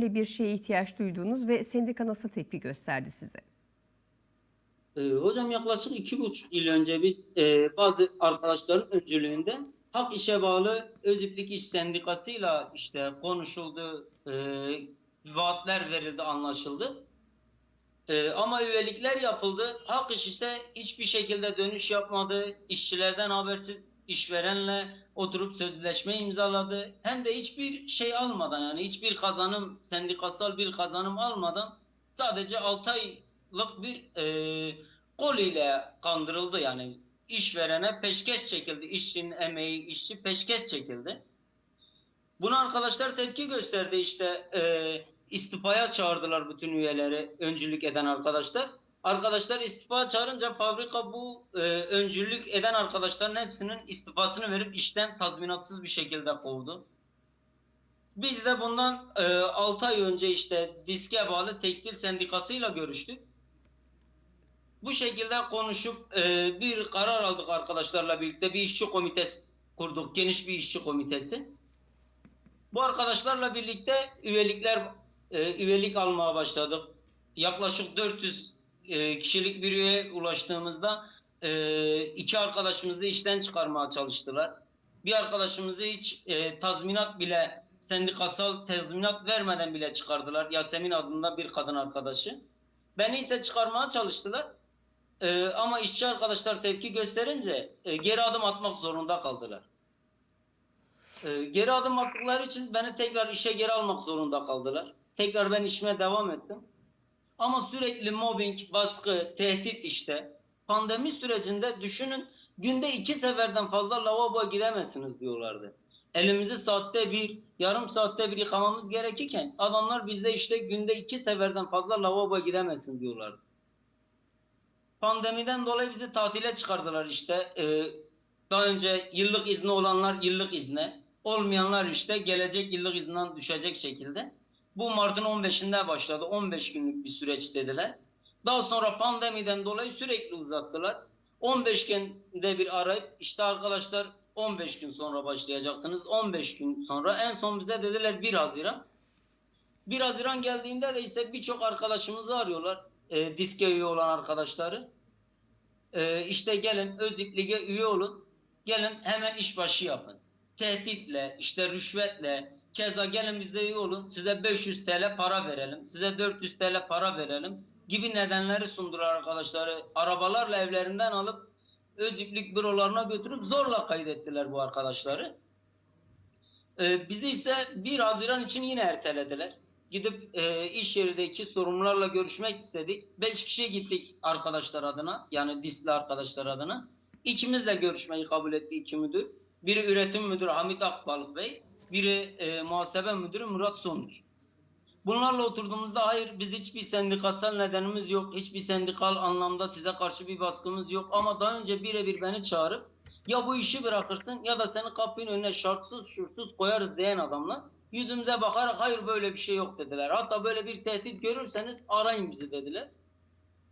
Böyle bir şeye ihtiyaç duyduğunuz ve sendika nasıl tepki gösterdi size? Ee, hocam yaklaşık iki buçuk yıl önce biz e, bazı arkadaşların öncülüğünde Hak İşe bağlı Öziplik İş Sendikası'yla işte konuşuldu, e, vaatler verildi, anlaşıldı. E, ama üyelikler yapıldı. Hak İş ise hiçbir şekilde dönüş yapmadı. İşçilerden habersiz işverenle oturup sözleşme imzaladı. Hem de hiçbir şey almadan yani hiçbir kazanım, sendikasal bir kazanım almadan sadece 6 aylık bir e, kol ile kandırıldı yani işverene peşkeş çekildi. İşçinin emeği, işçi peşkeş çekildi. Buna arkadaşlar tepki gösterdi işte e, istifaya çağırdılar bütün üyeleri öncülük eden arkadaşlar. Arkadaşlar istifa çağırınca fabrika bu e, öncülük eden arkadaşların hepsinin istifasını verip işten tazminatsız bir şekilde kovdu. Biz de bundan e, 6 ay önce işte diske bağlı tekstil sendikasıyla görüştük. Bu şekilde konuşup e, bir karar aldık arkadaşlarla birlikte bir işçi komitesi kurduk. Geniş bir işçi komitesi. Bu arkadaşlarla birlikte üyelikler e, üyelik almaya başladık. Yaklaşık 400 e, kişilik bir üye ulaştığımızda e, iki arkadaşımızı işten çıkarmaya çalıştılar. Bir arkadaşımızı hiç e, tazminat bile sendikasal tazminat vermeden bile çıkardılar. Yasemin adında bir kadın arkadaşı. Beni ise çıkarmaya çalıştılar. Ee, ama işçi arkadaşlar tepki gösterince e, geri adım atmak zorunda kaldılar. Ee, geri adım attıkları için beni tekrar işe geri almak zorunda kaldılar. Tekrar ben işime devam ettim. Ama sürekli mobbing, baskı, tehdit işte. Pandemi sürecinde düşünün günde iki seferden fazla lavaboya gidemezsiniz diyorlardı. Elimizi saatte bir, yarım saatte bir yıkamamız gerekirken adamlar bizde işte günde iki seferden fazla lavaboya gidemezsin diyorlardı pandemiden dolayı bizi tatile çıkardılar işte. Ee, daha önce yıllık izni olanlar yıllık izne, olmayanlar işte gelecek yıllık izinden düşecek şekilde. Bu Mart'ın 15'inde başladı. 15 günlük bir süreç dediler. Daha sonra pandemiden dolayı sürekli uzattılar. 15 günde bir arayıp işte arkadaşlar 15 gün sonra başlayacaksınız. 15 gün sonra en son bize dediler 1 Haziran. 1 Haziran geldiğinde de işte birçok arkadaşımızı arıyorlar. E, diske üye olan arkadaşları. E, işte gelin Özip Lig'e üye olun. Gelin hemen işbaşı yapın. Tehditle, işte rüşvetle, keza gelin bize üye olun. Size 500 TL para verelim. Size 400 TL para verelim. Gibi nedenleri sundular arkadaşları. Arabalarla evlerinden alıp Öziplik bürolarına götürüp zorla kaydettiler bu arkadaşları. E, bizi ise 1 Haziran için yine ertelediler gidip e, iş yerindeki sorumlularla görüşmek istedik. Beş kişi gittik arkadaşlar adına yani disli arkadaşlar adına. İkimizle görüşmeyi kabul etti iki müdür. Biri üretim müdürü Hamit Akbalık Bey, biri e, muhasebe müdürü Murat Sonuç. Bunlarla oturduğumuzda hayır biz hiçbir sendikasal nedenimiz yok. Hiçbir sendikal anlamda size karşı bir baskımız yok. Ama daha önce birebir beni çağırıp ya bu işi bırakırsın ya da seni kapının önüne şartsız şursuz koyarız diyen adamlar yüzümüze bakarak hayır böyle bir şey yok dediler. Hatta böyle bir tehdit görürseniz arayın bizi dediler.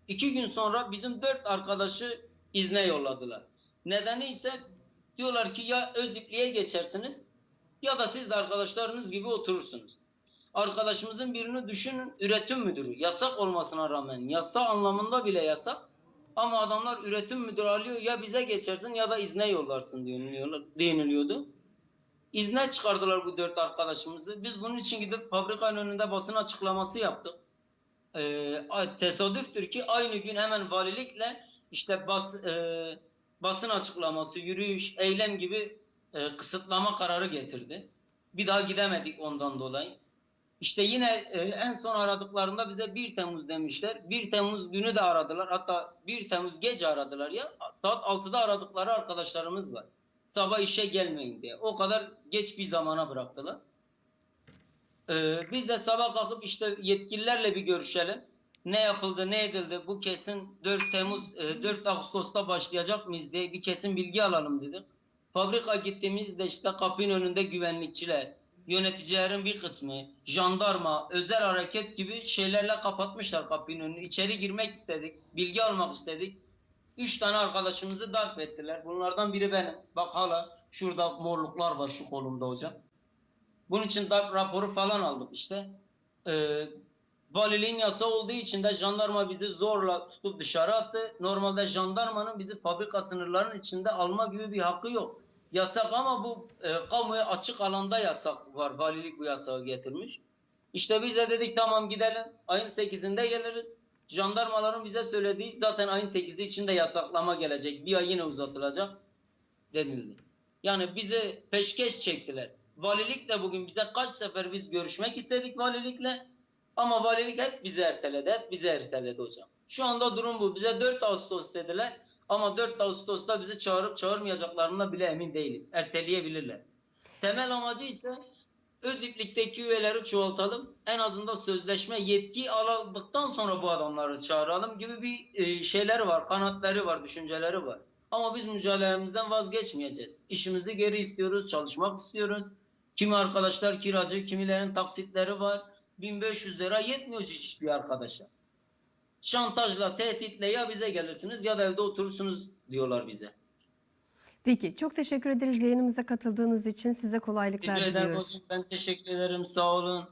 İki gün sonra bizim dört arkadaşı izne yolladılar. Nedeni ise diyorlar ki ya Özipli'ye geçersiniz ya da siz de arkadaşlarınız gibi oturursunuz. Arkadaşımızın birini düşünün üretim müdürü. Yasak olmasına rağmen yasa anlamında bile yasak. Ama adamlar üretim müdürü alıyor ya bize geçersin ya da izne yollarsın deniliyordu. İzne çıkardılar bu dört arkadaşımızı. Biz bunun için gidip fabrikanın önünde basın açıklaması yaptık. Ee, tesadüftür ki aynı gün hemen valilikle işte bas, e, basın açıklaması, yürüyüş, eylem gibi e, kısıtlama kararı getirdi. Bir daha gidemedik ondan dolayı. İşte yine e, en son aradıklarında bize 1 Temmuz demişler. 1 Temmuz günü de aradılar. Hatta 1 Temmuz gece aradılar ya. Saat 6'da aradıkları arkadaşlarımız var sabah işe gelmeyin diye. O kadar geç bir zamana bıraktılar. Ee, biz de sabah kalkıp işte yetkililerle bir görüşelim. Ne yapıldı, ne edildi? Bu kesin 4 Temmuz, e, 4 Ağustos'ta başlayacak mıyız diye bir kesin bilgi alalım dedik. Fabrika gittiğimizde işte kapının önünde güvenlikçiler, yöneticilerin bir kısmı, jandarma, özel hareket gibi şeylerle kapatmışlar kapının önünü. İçeri girmek istedik, bilgi almak istedik. Üç tane arkadaşımızı darp ettiler. Bunlardan biri benim. Bak hala şurada morluklar var şu kolumda hocam. Bunun için darp raporu falan aldık işte. e, valiliğin yasağı olduğu için de jandarma bizi zorla tutup dışarı attı. Normalde jandarmanın bizi fabrika sınırlarının içinde alma gibi bir hakkı yok. Yasak ama bu e, kamuya açık alanda yasak var. Valilik bu yasağı getirmiş. İşte biz de dedik tamam gidelim. Ayın 8'inde geliriz. Jandarmaların bize söylediği zaten ayın 8'i için de yasaklama gelecek. Bir ay yine uzatılacak denildi. Yani bizi peşkeş çektiler. Valilik de bugün bize kaç sefer biz görüşmek istedik valilikle. Ama valilik hep bizi erteledi. Hep bizi erteledi hocam. Şu anda durum bu. Bize 4 Ağustos dediler. Ama 4 Ağustos'ta bizi çağırıp çağırmayacaklarına bile emin değiliz. Erteleyebilirler. Temel amacı ise Öziplik'teki üyeleri çoğaltalım. En azından sözleşme yetki aldıktan sonra bu adamları çağıralım gibi bir e, şeyleri var, kanatları var, düşünceleri var. Ama biz mücadelemizden vazgeçmeyeceğiz. İşimizi geri istiyoruz, çalışmak istiyoruz. Kimi arkadaşlar kiracı, kimilerin taksitleri var. 1500 lira yetmiyor hiçbir arkadaşa. Şantajla, tehditle ya bize gelirsiniz ya da evde oturursunuz diyorlar bize. Peki çok teşekkür ederiz yayınımıza katıldığınız için. Size kolaylıklar Rica ederim diliyoruz. hocam. Ben teşekkür ederim. Sağ olun.